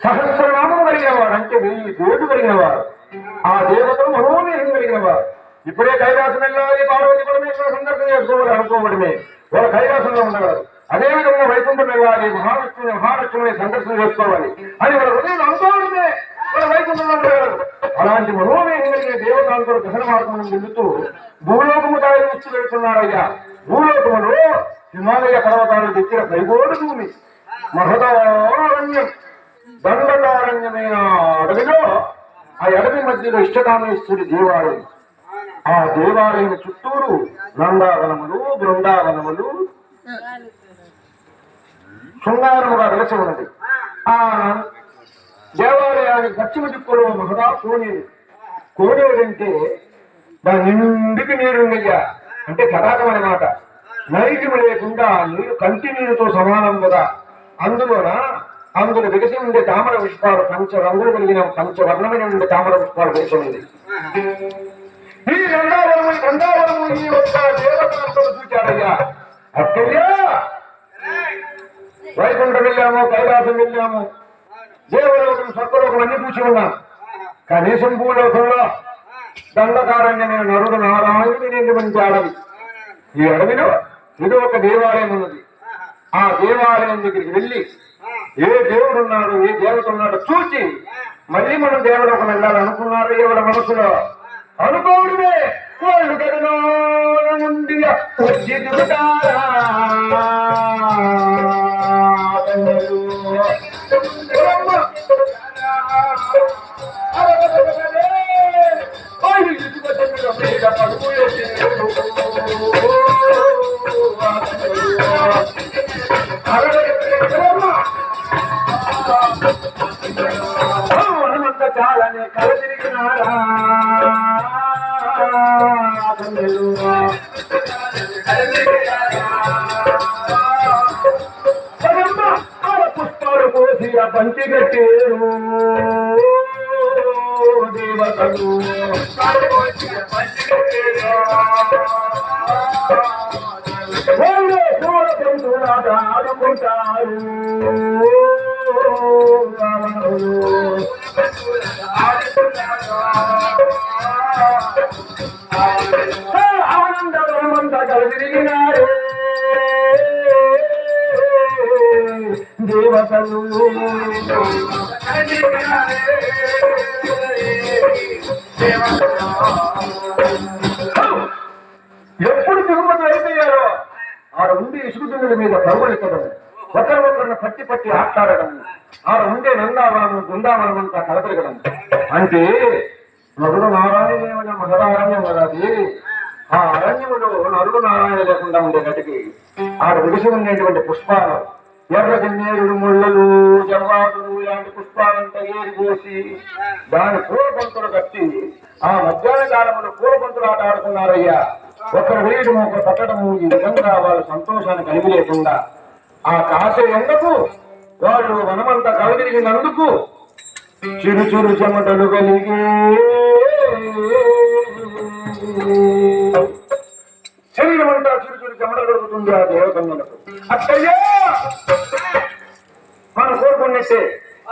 సహస్రనామం కలిగిన వాడు అంటే వెయ్యి కోట్లు కలిగిన వాడు ఆ దేవతలు మనోవేహం కలిగిన వారు ఇప్పుడే కైలాసం వెళ్ళాలి పార్వతి పరమేశ్వర సందర్శన చేసుకోవాలి అనుకోవడమే. వాళ్ళ కైలాసంలో ఉండగలరు అదేవిధంగా వైకుంఠం వెళ్ళాలి మహాలక్ష్మి మహాలక్ష్మిని సందర్శన చేసుకోవాలి. అని వాళ్ళ హృదయం అనుకోవడమే వాళ్ళ వైకుంఠంలో ఉండగలరు అలాంటి మనోవేహం కలిగిన దేవతలతో గ్రహణ మార్గం వెళుతూ భూలోకము దారి వచ్చి వెళ్తున్నారయ్యా భూలోకములో హిమాలయ పర్వతాలు దగ్గర పైగోడు భూమి. మహదారణ్యం. దండకారణ్యమైన అడవిలో ఆ అడవి మధ్యలో ఇష్టకామేశ్వరి దేవాలయం. ఆ దేవాలయం చుట్టూరు నందావనములు బృందావనములు. శృంగారముగా వెలసి ఉన్నది. ఆ దేవాలయానికి పశ్చిమ దిక్కులో మహదా కోనేరు. కోనేరు అంటే దాని నిండుకి నీరుండయ్యా అంటే తటాకం అన్నమాట నైజం లేకుండా నీరు కంటి నీరుతో సమానం కదా. అందులోన? అందులో వికసి ఉండే తామర పుష్పాలు పంచ రంగులు కలిగిన పంచవర్ణమైన ఉండే తామర పుష్పాలు వేసి ఉంది ఈ గంగావరము ఈ గంగావరము ఈ ఒక్క దేవతలతో చూచాడయ్యా. అక్కయ్యా! వైకుంఠం వెళ్ళాము కైలాసం వెళ్ళాము. దేవలోకం స్వర్గలోకం అన్ని చూసి ఉన్నాం. కనీసం భూలోకంలో దండకారణ్యమైన నరుడు నారాయణుడి అడవి ఈ అడవిలో ఇది ఒక దేవాలయం ఉన్నది. ఆ దేవాలయం దగ్గరికి వెళ్ళి ఏ దేవుడు ఉన్నాడు ఏ దేవత ఉన్నాడో చూసి మళ్ళీ మనం దేవలోకం వెళ్ళాలనుకున్నారు ఎవరి మనసులో? అనుకోవడమే. వాళ్ళు గగనాల నుండి వచ్చి దిగుతారా పుష్పాలు పోసి ఆ పంచి కట్టేరు దేవతలు వాళ్ళు పూల పంతులాట ఆడుకుంటారు ఆనందవరమంత ఎప్పుడు తిరుమల అయిపోయారో ఆడ ఉండి ఇసుక మీద పరుగులెత్తడం ఒకరి ఒకరిని పట్టి పట్టి ఆట్లాడడం ఆడ ఉండే నందావనం బృందావనం అంతా కలపెరగడం అంటే నరుడు నారాయణ మహదారణ్యం కదా అది. ఆ అరణ్యములో నరుడు నారాయణ లేకుండా ఉండే గటికి ఆడ విడిసి ఉండేటువంటి పుష్పాలు ఎర్ర గన్నేరుడు ముళ్ళలు జవాదులు ఇలాంటి పుష్పాలంతా ఏరిపోసి దాని పూలపంతులు కట్టి ఆ మధ్యాహ్న కాలంలో పూల ఆట ఆడుకున్నారయ్యా. ఒకరు వేయడం ఒకరు పట్టడము ఈ విధంగా వాళ్ళు సంతోషాన్ని కలిగి లేకుండా ఆ కాసే ఎందుకు వాళ్ళు వనమంతా కలదిరిగినందుకు చిరు చిరు చెమటలు కలిగి శరీరం అంతా చిరు చిరు చెమట కలుగుతుంది ఆ దేవతలకు అక్కయ్యా మనం కోరుకున్నట్టే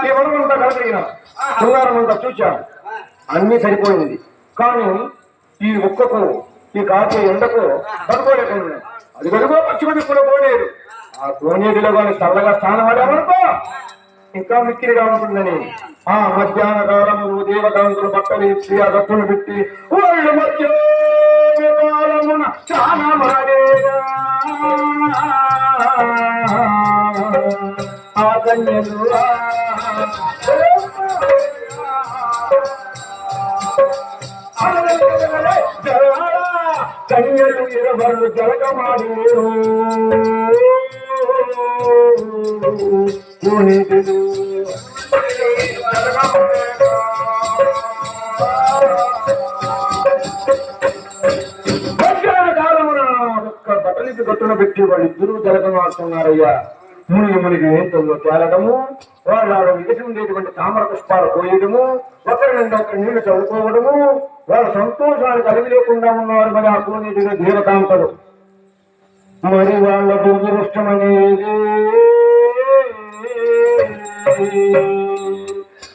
ఈ వనమంతా కలదిరిగిన శృంగారం అన్నీ అన్ని సరిపోయింది. కానీ ఈ ఒక్కకు ఈ కాచే ఎండకు పడుకోలేకుండా అది కనుక పశ్చిమ దిక్కులో పోలేదు. ఆ కోనేటిలో కానీ చల్లగా స్నానం ఆడామనుకో ఇంకా మిక్కిరిగా ఉంటుందని. ఆ మధ్యాహ్న కాలము దేవకాంతులు బట్టలు ఇచ్చి ఆ గట్టును పెట్టి వాళ్ళు మధ్య కాలమున స్నానమాడేగా ఆ కన్యలు కన్యలు ఇరవరు జలగమాడేరు పునీతుడు మధ్యాహ్న కాలమున ఒక్క బట్టలికి గట్టున పెట్టి వాళ్ళిద్దరూ జలగమాడుతున్నారయ్యా మునిగి మునిగి ఏంటో తేలడము వాళ్ళ వికసి ఉండేటువంటి తామర పుష్పాలు పోయడము ఒకరి నుండి ఒకరి నీళ్ళు చదువుకోవడము వాళ్ళ సంతోషానికి కలిగి లేకుండా ఉన్నవారు మరి ఆ కోనేటిలో దేవకాంతలు మరి వాళ్ళ దురదృష్టం అనేది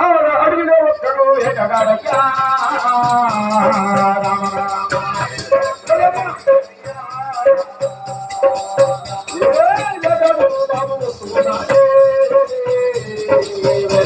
ఆడ అడవిలో ఒక్కడు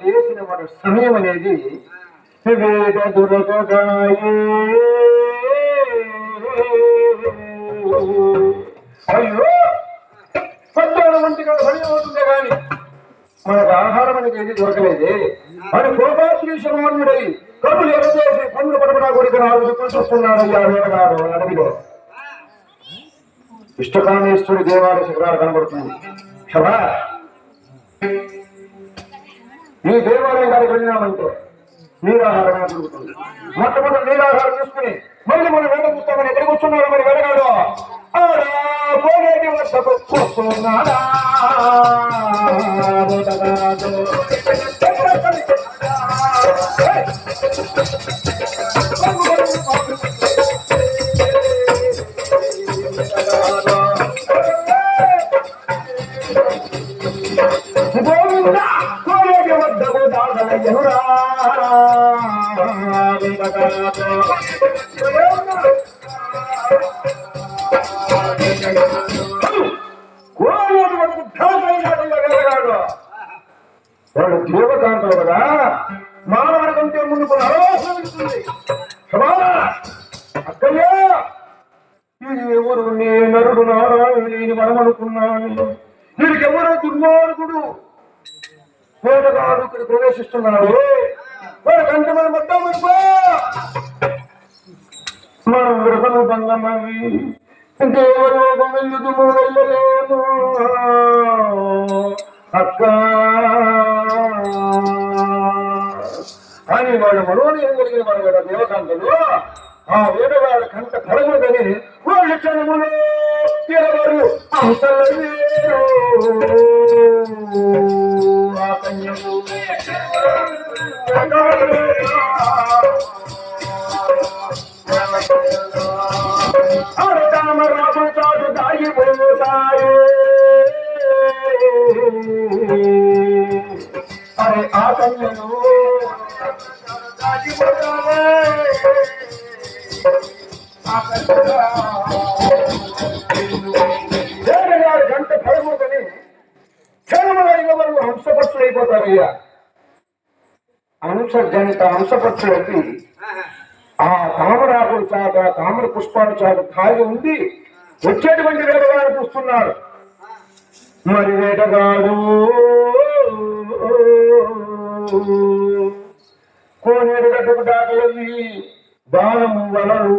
లేచిన మన సమయం అనేది వేద దురగణయే అయ్యో! పద్నాలుగు మంచిగా సమయం అవుతుందే కానీ మనకు ఆహారం అనేది ఏది దొరకలేదే. అని కోపాశ్రీశ్వరుడై కళ్ళు ఎరచేసి పండ్లు పడపడా కొడుకు నాలుగు దిక్కులు చూస్తున్నాడు అయ్యా వేటగాడు అడవిలో ఇష్టకామేశ్వరి దేవాలయ శిఖరాలు కనబడుతుంది శభా ఈ దేవాలయం గారికి వెళ్ళినామంటే నీరాహారమే దొరుకుతుంది మొట్టమొదటి నీరాహారం తీసుకుని మళ్ళీ మనం వేట చూస్తామని ఎక్కడికి వస్తున్నాడు మరి వెళ్ళగాడు ఆడా వద్దకు నీ నరుడు నారాయణ నేను మనమనుకున్నాను. వీడికెవరో దుర్మార్గుడు. కోటగాడు ఇక్కడ ప్రవేశిస్తున్నాడు. వాడి కంటే మనం మొత్తం అయిపో. మనం వృధము బంధమవి. దేవలో వెళ్ళుదుము వెళ్ళలేము. అక్క. అని వాళ్ళ మనోనియం కలిగిన వాడు కదా దేవకాంతలు ఆ వేదవాడు కంట కడగదని వాళ్ళు క్షణములో తిరగరు అంతలు ఆ అరే ఆ కన్యను దాగిపోతావే వేటగాడు అంశజనిత హంసపక్షులకి ఆ తామరాకులు చాట తామర పుష్పాలు చాట ఖాళీ ఉంది వచ్చేటువంటి వేటగాడు చూస్తున్నాడు మరి వేటగాడు కోనేరు గడ్డకు దాటలవి బాణము వలలు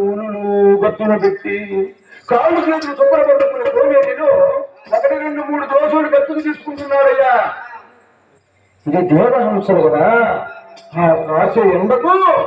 గత్తున పెట్టి కాళ్ళు చేతులు పట్టుకున్న కోనేటిలో ఒకటి రెండు మూడు దోషులు గత్తులు తీసుకుంటున్నారయ్యా. ఇది దేవహంసలు కదా. ఆ కాసే ఎండకు